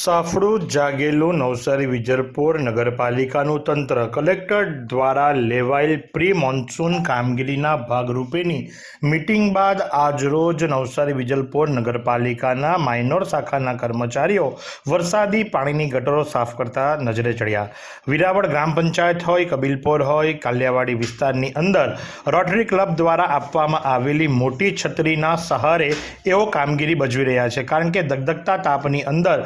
સાફડું, જાગેલું નવસારી વિજરપુર નગરપાલિકાનું તંત્ર કલેક્ટર દ્વારા લેવાયેલ પ્રી મોન્સૂન કામગીરીના ભાગરૂપેની મિટિંગ બાદ આજરોજ નવસારી વિજલપુર નગરપાલિકાના માઇનોર શાખાના કર્મચારીઓ વરસાદી પાણીની ગટરો સાફ કરતા નજરે ચડ્યા. વિરાવળ ગ્રામ પંચાયત હોય, કબીલપોર હોય, કાલિયાવાડી વિસ્તારની અંદર રોટરી ક્લબ દ્વારા આપવામાં આવેલી મોટી છત્રીના સહારે એવો કામગીરી ભજવી રહ્યા છે. કારણ કે ધગધગતા તાપની અંદર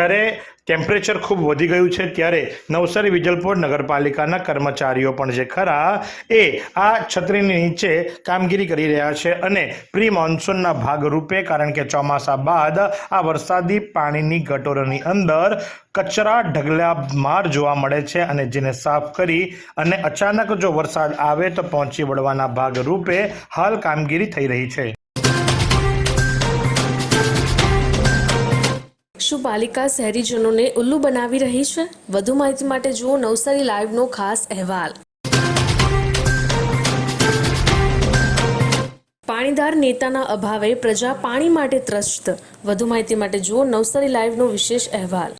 જ્યારે ટેમ્પરેચર ખૂબ વધી ગયું છે, ત્યારે નવસારી વિજલપુર નગરપાલિકાના કર્મચારીઓ પણ જે ખરા, એ આ છત્રીની નીચે કામગીરી કરી રહ્યા છે અને પ્રી મોન્સૂનના ભાગરૂપે, કારણ કે ચોમાસા બાદ આ વરસાદી પાણીની ગટોરોની અંદર કચરા ઢગલા માર જોવા મળે છે અને જેને સાફ કરી અને અચાનક જો વરસાદ આવે તો પહોંચી વળવાના ભાગરૂપે હાલ કામગીરી થઈ રહી છે. શું પાલિકા શહેરીજનોને ઉલ્લુ બનાવી રહી છે. વધુ માહિતી માટે જુઓ નવસારી લાઈવનો ખાસ અહેવાલ. પાણીદાર નેતાના અભાવે પ્રજા પાણી માટે ત્રસ્ત. વધુ માહિતી માટે જુઓ નવસારી લાઈવનો વિશેષ અહેવાલ.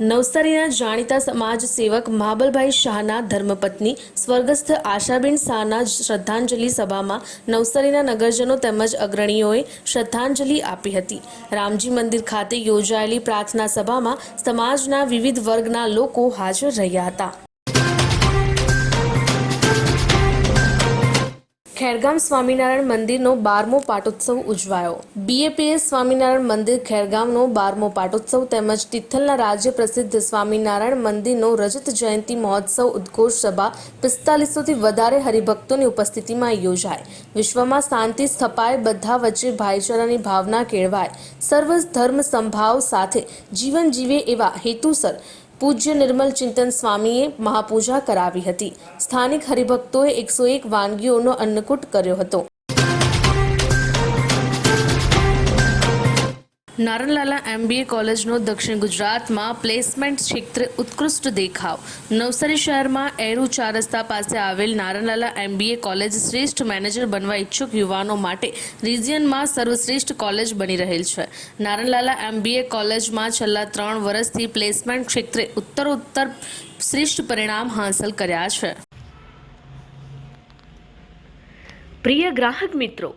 નવસારીના જાણીતા સમાજ સેવક મહાબલભાઈ શાહના ધર્મપત્ની સ્વર્ગસ્થ આશાબેન શાહના શ્રદ્ધાંજલિ સભામાં નવસારીના નગરજનો તેમજ અગ્રણીઓએ શ્રદ્ધાંજલિ આપી હતી. રામજી મંદિર ખાતે યોજાયેલી પ્રાર્થના સભામાં સમાજના વિવિધ વર્ગના લોકો હાજર રહ્યા હતા. ખેરગામ સ્વામિનારાયણ મંદિરનો બારમો પાટોત્સવ ઉજવાયો. બીએપીએસ સ્વામિનારાયણ મંદિર ખેરગામનો બારમો પાટોત્સવ તેમજ તિથલના રાજ્ય પ્રસિદ્ધ સ્વામિનારાયણ મંદિરનો રજત જયંતિ મહોત્સવ ઉદ્ઘોષ સભા પિસ્તાલીસોથી વધારે હરિભક્તોની ઉપસ્થિતિમાં યોજાય. વિશ્વમાં શાંતિ સ્થપાય, બધા વચ્ચે ભાઈચારાની ભાવના કેળવાય. સર્વ ધર્મ સંભાવ સાથે જીવન જીવે એવા હેતુસર પૂજ્ય નિર્મલ ચિંતન સ્વામીએ મહાપૂજા કરાવી હતી. સ્થાનિક હરિભક્તોએ એકસો એક વાનગીઓનો અન્નકૂટ કર્યો હતો. નારણલાલા એમબીએ કોલેજનો દક્ષિણ ગુજરાતમાં પ્લેસમેન્ટ ક્ષેત્રે ઉત્કૃષ્ટ દેખાવ. નવસારી શહેરમાં એરુ ચાર રસ્તા પાસે આવેલ નારણલાલા એમબીએ કોલેજ શ્રેષ્ઠ મેનેજર બનવા ઈચ્છુક યુવાનો માટે રિજિયનમાં સર્વશ્રેષ્ઠ કોલેજ બની રહેલ છે. નારણલાલા એમબીએ કોલેજમાં છેલ્લા ત્રણ વર્ષથી પ્લેસમેન્ટ ક્ષેત્રે ઉત્તરોત્તર શ્રેષ્ઠ પરિણામ હાંસલ કર્યા છે. પ્રિય ગ્રાહક મિત્રો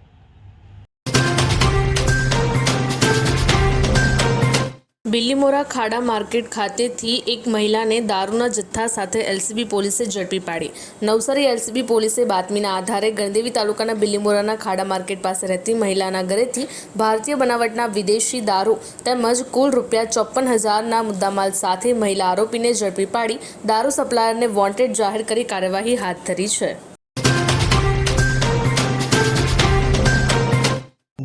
બિલ્લીમોરા ખાડા માર્કેટ ખાતેથી એક મહિલાને દારૂના જથ્થા સાથે એલસીબી પોલીસે ઝડપી પાડી. નવસારી એલસીબી પોલીસે બાતમીના આધારે ગણદેવી તાલુકાના બિલ્લીમોરાના ખાડા માર્કેટ પાસે રહેતી મહિલાના ઘરેથી ભારતીય બનાવટના વિદેશી દારૂ તેમજ કુલ રૂપિયા ચોપ્પન હજારના મુદ્દામાલ સાથે મહિલા આરોપીને ઝડપી પાડી દારૂ સપ્લાયરને વોન્ટેડ જાહેર કરી કાર્યવાહી હાથ ધરી છે.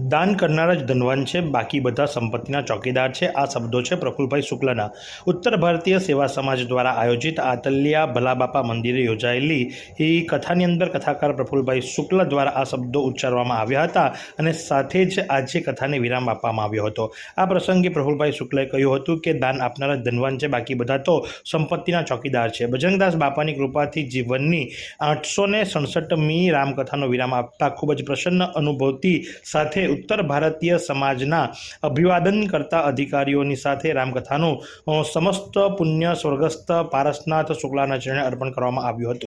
દાન કરનાર જ ધનવાન છે. બાકી બધા સંપત્તિના ચોકીદાર છે. આ શબ્દો છે પ્રફુલભાઈ શુક્લના. ઉત્તર ભારતીય સેવા સમાજ દ્વારા આયોજિત આતલિયા ભલાબાપા મંદિરે યોજાયેલી એ કથાની અંદર કથાકાર પ્રફુલભાઈ શુક્લ દ્વારા આ શબ્દો ઉચ્ચારવામાં આવ્યા હતા અને સાથે જ આજે કથાને વિરામ આપવામાં આવ્યો હતો. આ પ્રસંગે પ્રફુલભાઈ શુક્લએ કહ્યું હતું કે દાન આપનાર ધનવાન છે. બાકી બધા તો સંપત્તિના ચોકીદાર છે. બજરંગદાસ બાપાની કૃપાથી જીવનની આઠસો ને સડસઠમી રામકથાનો વિરામ આપતા ખૂબ જ પ્રસન્ન અનુભવતી સાથે ઉત્તર ભારતીય સમાજના અભિવાદન કરતા અધિકારીઓની સાથે રામકથાનું સમસ્ત પુણ્ય સ્વર્ગસ્થ પારસનાથ શુક્લાના ચરણે અર્પણ કરવામાં આવ્યું હતું.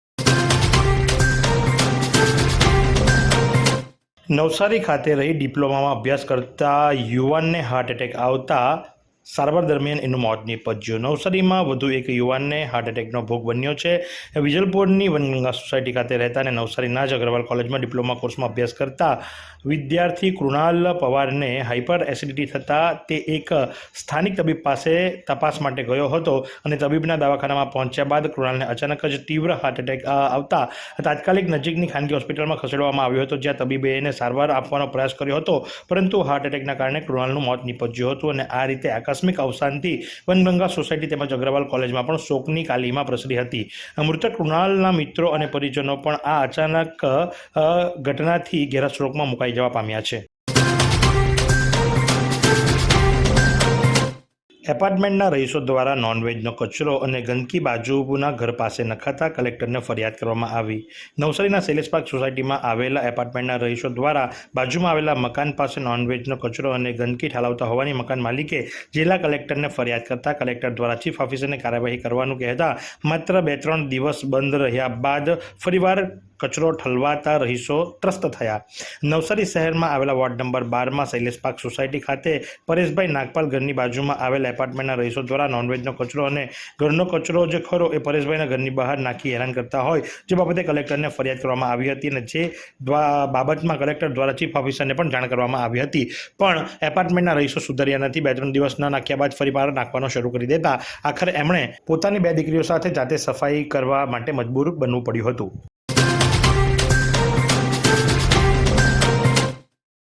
નવસારી ખાતે રહી ડિપ્લોમામાં અભ્યાસ કરતા યુવાનને હાર્ટ એટેક આવતા સારવાર દરમિયાન એનું મોત નીપજ્યું. નવસારીમાં વધુ એક યુવાનને હાર્ટ એટેકનો ભોગ બન્યો છે. વિજલપોરની વનગંગા સોસાયટી ખાતે રહેતા અને નવસારીના જ અગ્રવાલ કોલેજમાં ડિપ્લોમા કોર્સમાં અભ્યાસ કરતા વિદ્યાર્થી કૃણાલ પવારને હાઇપર એસિડિટી થતાં તે એક સ્થાનિક તબીબ પાસે તપાસ માટે ગયો હતો અને તબીબના દવાખાનામાં પહોંચ્યા બાદ કૃણાલને અચાનક જ તીવ્ર હાર્ટ એટેક આવતા તાત્કાલિક નજીકની ખાનગી હોસ્પિટલમાં ખસેડવામાં આવ્યો હતો, જ્યાં તબીબે એને સારવાર આપવાનો પ્રયાસ કર્યો હતો. પરંતુ હાર્ટ એટેકના કારણે કૃણાલનું મોત નીપજ્યું હતું અને આ રીતે આકસ્મિક અવસાનથી વનગંગા સોસાયટી તેમજ અગ્રવાલ કોલેજમાં પણ શોકની કાલીમાં પ્રસરી હતી. મૃતક કૃણાલના મિત્રો અને પરિજનો પણ આ અચાનક ઘટનાથી ઘેરા શોકમાં મુકાઈ જવા પામ્યા છે. એપાર્ટમેન્ટના રહીશો દ્વારા નોનવેજનો કચરો અને ગંદકી બાજુના ઘર પાસે નખાતા કલેક્ટરને ફરિયાદ કરવામાં આવી. નવસારીના શૈલેષ પાર્ક સોસાયટીમાં આવેલા એપાર્ટમેન્ટના રહીશો દ્વારા બાજુમાં આવેલા મકાન પાસે નોનવેજનો કચરો અને ગંદકી ઠાલવતા હોવાની મકાન માલિકે જિલ્લા કલેક્ટરને ફરિયાદ કરતા કલેક્ટર દ્વારા ચીફ ઓફિસરને કાર્યવાહી કરવાનું કહેતા માત્ર બે ત્રણ દિવસ બંધ રહ્યા બાદ ફરીવાર કચરો ઠલવાતા રહીશો ત્રસ્ત થયા. નવસારી શહેરમાં આવેલા વોર્ડ નંબર બારમાં શૈલેષ પાર્ક સોસાયટી ખાતે પરેશભાઈ નાગપાલ ઘરની બાજુમાં આવેલા એપાર્ટમેન્ટના રહીશો દ્વારા નોનવેજનો કચરો અને ઘરનો કચરો જે ખરો એ પરેશભાઈના ઘરની બહાર નાખી હેરાન કરતા હોય, જે બાબતે કલેક્ટરને ફરિયાદ કરવામાં આવી હતી અને જે બાબતમાં કલેક્ટર દ્વારા ચીફ ઓફિસરને પણ જાણ કરવામાં આવી હતી. પણ એપાર્ટમેન્ટના રહીશો સુધર્યા નથી. બે ત્રણ દિવસ નાખ્યા બાદ ફરી બહાર નાખવાનો શરૂ કરી દેતા. આખરે એમણે પોતાની બે દીકરીઓ સાથે જાતે સફાઈ કરવા માટે મજબૂર બનવું પડ્યું હતું.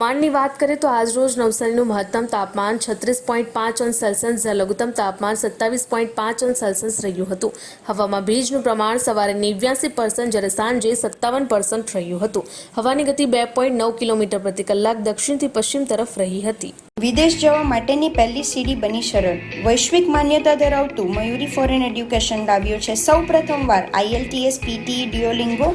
તાપમાનની વાત કરીએ તો આજરોજ નવસારીનું મહત્તમ તાપમાન છત્રીસ પોઈન્ટ પાંચ અંશ સેલ્સિયસ જ્યારે લઘુત્તમ તાપમાન સત્તાવીસ પોઈન્ટ પાંચ અંશ સેલ્સિયસ રહ્યું હતું. હવામાં ભેજનું પ્રમાણ સવારે નેવ્યાસી પર્સન્ટ જ્યારે સાંજે સત્તાવન પર્સન્ટ રહ્યું હતું. હવાની ગતિ બે પોઈન્ટ નવ કિલોમીટર પ્રતિ કલાક દક્ષિણથી પશ્ચિમ તરફ રહી હતી. વિદેશ જવા માટેની પહેલી સીડી બની સરળ વૈશ્વિક માન્યતા ધરાવતું મયુરી ફોરેન એડ્યુકેશન લાવ્યો છે. સૌ પ્રથમવાર આઈએલટીએસ પીટી ડિયોલિંગો